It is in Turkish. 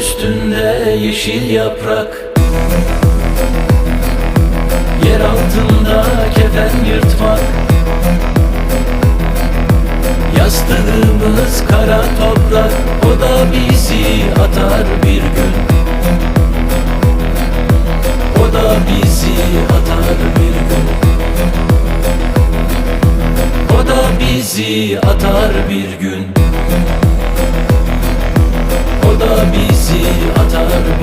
üstünde yeşil yaprak. Yer altında kefen yırtmak. Yastığımız kara toprak O da bizi atar bir gün. O da bizi atar bir gün. O da bizi atar bir gün da bizi atar.